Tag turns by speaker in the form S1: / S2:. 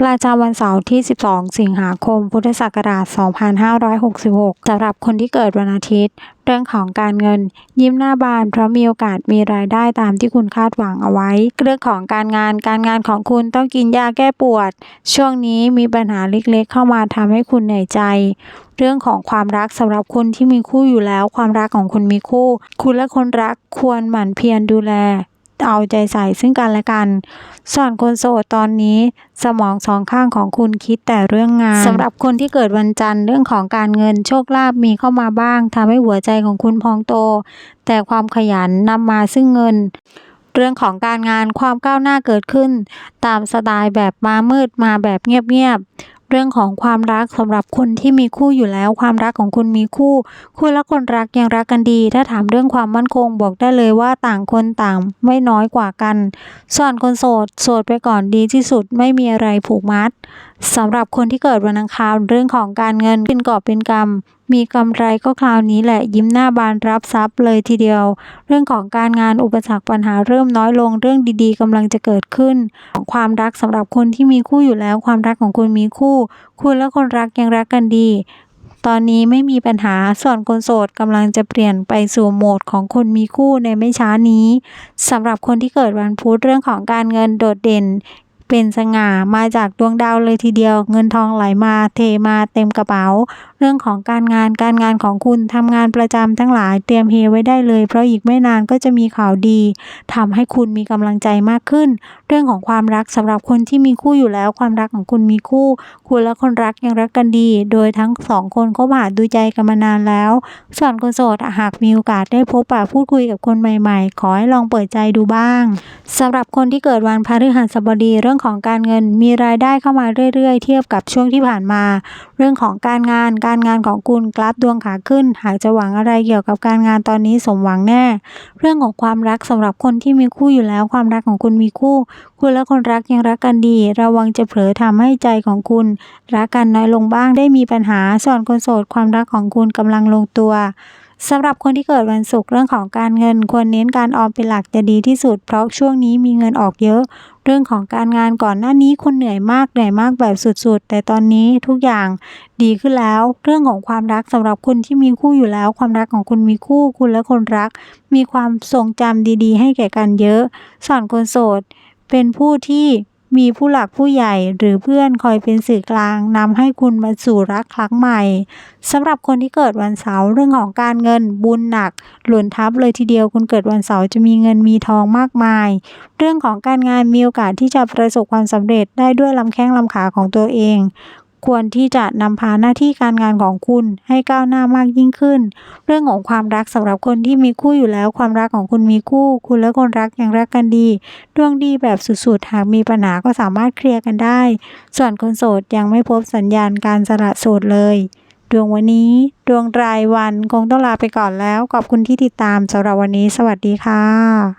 S1: ประจำวันเสาร์ที่ 12 สิงหาคม พุทธศักราช 2566สำหรับคนที่เกิดวันอาทิตย์ เรื่องของการเงิน ยิ้มหน้าบานเพราะมีโอกาสมีรายได้ตามที่คุณคาดหวังเอาไว้ เรื่องของการงานการงานของคุณต้องกินยาแก้ปวด ช่วงนี้มีปัญหาเล็กๆ เข้ามาทำให้คุณเหนื่อยใจ เรื่องของความรักสำหรับคนที่มีคู่อยู่แล้ว ความรักของคุณมีคู่ คุณและคนรักควรหมั่นเพียรดูแล เอาใจใส่ซึ่งกันและกัน ส่วนคนโสดตอนนี้ สมองสองข้างของคุณคิดแต่เรื่องงานสำหรับคนที่เกิดวันจันทร์เรื่องของการเงินโชคลาภมีเข้ามาบ้างทำให้หัวใจของคุณพองโต แต่ความขยันนำมาซึ่งเงินเรื่องของการงานความก้าวหน้าเกิดขึ้น ตามสไตล์แบบมามืดมาแบบเงียบๆ รื่องของความรักสำหรับคนที่มีคู่อยู่แล้ว ความรักของคุณมีคู่ คุณและคนรักยังรักกันดี ถ้าถามเรื่องความมั่นคงบอกได้เลยว่าต่างคนต่างไม่น้อยกว่ากัน ส่วนคนโสดโสดไปก่อนดีที่สุดไม่มีอะไรผูกมัดสำหรับคนที่เกิดวันอังคารเรื่องของการเงินเป็นกอบเป็นกรรม มีกำไรก็คราวนี้แหละยิ้มหน้าบานรับทรัพย์เลยทีเดียว เรื่องของการงานอุปสรรคปัญหาเริ่มน้อยลงเรื่องดีๆกำลังจะเกิดขึ้น ของความรักสำหรับคนที่มีคู่อยู่แล้ว ความรักของคุณมีคู่ คุณและคนรักยังรักกันดีตอนนี้ไม่มีปัญหาส่วนคนโสดกำลังจะเปลี่ยนไปสู่โหมดของคนมีคู่ในไม่ช้านี้สำหรับคนที่เกิดวันพุธเรื่องของการเงินโดดเด่น เป็นสง่ามาจากดวงดาวเลยทีเดียว เงินทองไหลมาเทมาเต็มกระเป๋า เรื่องของการงานการงานของคุณทำงานประจำทั้งหลายเตรียมเฮไว้ได้เลย เพราะอีกไม่นานก็จะมีข่าวดีทำให้คุณมีกำลังใจมากขึ้น เรื่องของความรักสำหรับคนที่มีคู่อยู่แล้ว ความรักของคุณมีคู่ คุณและคนรักยังรักกันดี โดยทั้งสองคนก็ผ่านดูใจกันมานานแล้ว ส่วนคนโสดหากมีโอกาสได้พบปะพูดคุยกับคนใหม่ ๆ ขอให้ลองเปิดใจดูบ้างสำหรับคนที่เกิดวันพฤหัสบดีเรื่ององของการเงินมีรายได้เข้ามาเรื่อยๆ เทียบกับช่วงที่ผ่านมา เรื่องของการงานการงานของคุณกราฟดวงขาขึ้น หากจะหวังอะไรเกี่ยวกับการงานตอนนี้สมหวังแน่ เรื่องของความรักสำหรับคนที่มีคู่อยู่แล้วความรักของคุณมีคู่ คุณและคนรักยังรักกันดี ระวังจะเผลอทำให้ใจของคุณ รักกันน้อยลงบ้างได้มีปัญหาส่วนคนโสดความรักของคุณกำลังลงตัว สำหรับคนที่เกิดวันศุกร์เรื่องของการเงินควรเน้นการออมเป็นหลักจะดีที่สุด เพราะช่วงนี้มีเงินออกเยอะ เรื่องของการงานก่อนหน้านี้คุณเหนื่อยมากเหนื่อยมากแบบสุดๆ แต่ตอนนี้ทุกอย่างดีขึ้นแล้ว เรื่องของความรักสำหรับคุณที่มีคู่อยู่แล้ว ความรักของคุณมีคู่คุณและคนรัก มีความทรงจำดีๆ ให้แก่กันเยอะส่วนคนโสด เป็นผู้ที่ มีผู้หลักผู้ใหญ่หรือเพื่อนคอยเป็นสื่อกลางนำให้คุณมาสู่รักครั้งใหม่สำหรับคนที่เกิดวันเสาร์เรื่องของการเงินบุญหนัก หล่นทับเลยทีเดียวคุณเกิดวันเสาร์จะมีเงินมีทองมากมาย เรื่องของการงานมีโอกาสที่จะประสบความสำเร็จได้ด้วยลำแข้งลำขาของตัวเอง ควรที่จะนำพาหน้าที่การงานของคุณให้ก้าวหน้ามากยิ่งขึ้น เรื่องของความรักสำหรับคนที่มีคู่อยู่แล้ว ความรักของคุณมีคู่ คุณและคนรักยังรักกันดีดวงดีแบบสุดๆ หากมีปัญหาก็สามารถเคลียร์กันได้ ส่วนคนโสดยังไม่พบสัญญาณการสละโสดเลยดวงวันนี้ ดวงรายวันคงต้องลาไปก่อนแล้ว ขอบคุณที่ติดตามสำหรับวันนี้ สวัสดีค่ะ